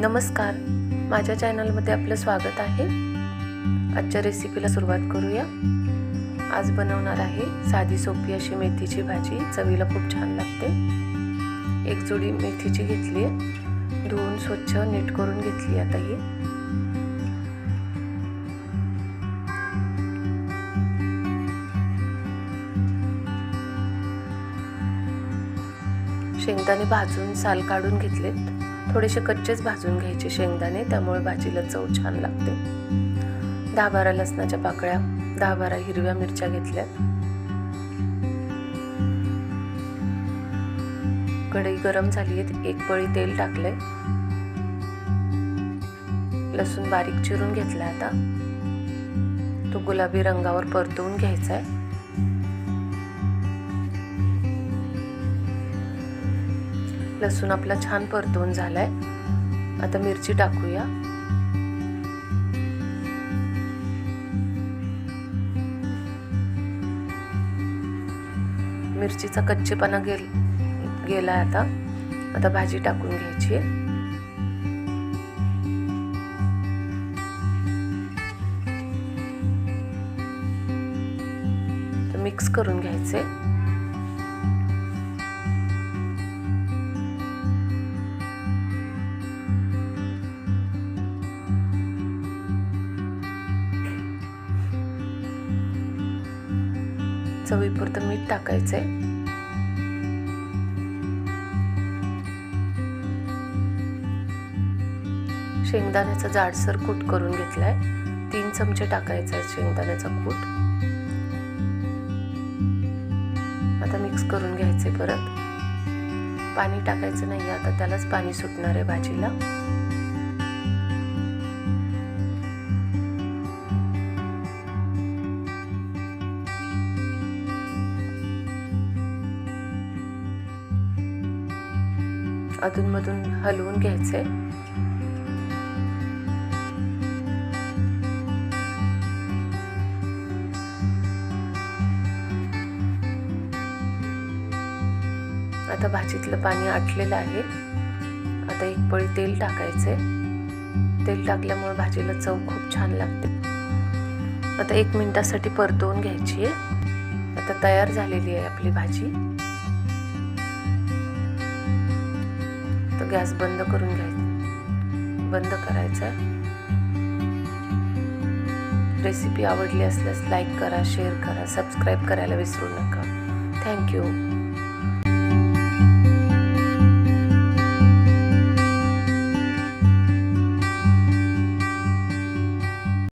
नमस्कार. माझ्या चॅनलमध्ये आपलं स्वागत आहे. आजच्या रेसिपीला सुरुवात करूया. आज बनवणार आहे साधी सोपी अशी मेथीची भाजी. चवीला खूप छान लागते. एक जोडी मेथीची घेतली आहे धुवून स्वच्छ नीट करून घेतली आता ही. शेंगदाणे भाजून साल काढून घेतलेत. थोडेसे कच्चेच भाजून घ्यायचे शेंगदाणे त्यामुळे भाजीला चव छान लागते. दहा बारा लसणाच्या पाकळ्या दहा बारा हिरव्या मिरच्या घेतल्या. कढई गरम झाली आहे एक पळी तेल टाकलंय. लसूण बारीक चिरून घेतला आता. तो गुलाबी रंगावर परतवून घ्यायचा आहे लसूण आपला छान परतून झालाय. आता मिरची टाकूया. मिरचीचा कच्चेपणा गेल गेलाय आता. आता भाजी टाकून घ्यायची आहे. मिक्स करून घ्यायचे. चवीपुरतं मीठ टाकायचं आहे शेंगदाण्याचा जाडसर कूट करून घेतलाय. तीन चमचे टाकायचा आहे शेंगदाण्याचा कूट. आता मिक्स करून घ्यायचे परत. पाणी टाकायचं नाही आता त्यालाच पाणी सुटणार आहे भाजीला. अधूनमधून हलवून घ्यायचे. आता भाजीतलं पाणी आटलेलं आहे. आता एक पळी तेल टाकायचे. तेल टाकल्यामुळे भाजीला चव खूप छान लागते. आता एक मिनिटासाठी परतवून घ्यायची आहे. आता तयार झालेली आहे आपली भाजी. गॅस बंद करून घ्यायचा. बंद करायचा. रेसिपी आवडली असल्यास लाईक करा शेअर करा सबस्क्राईब करायला विसरू नका. थँक्यू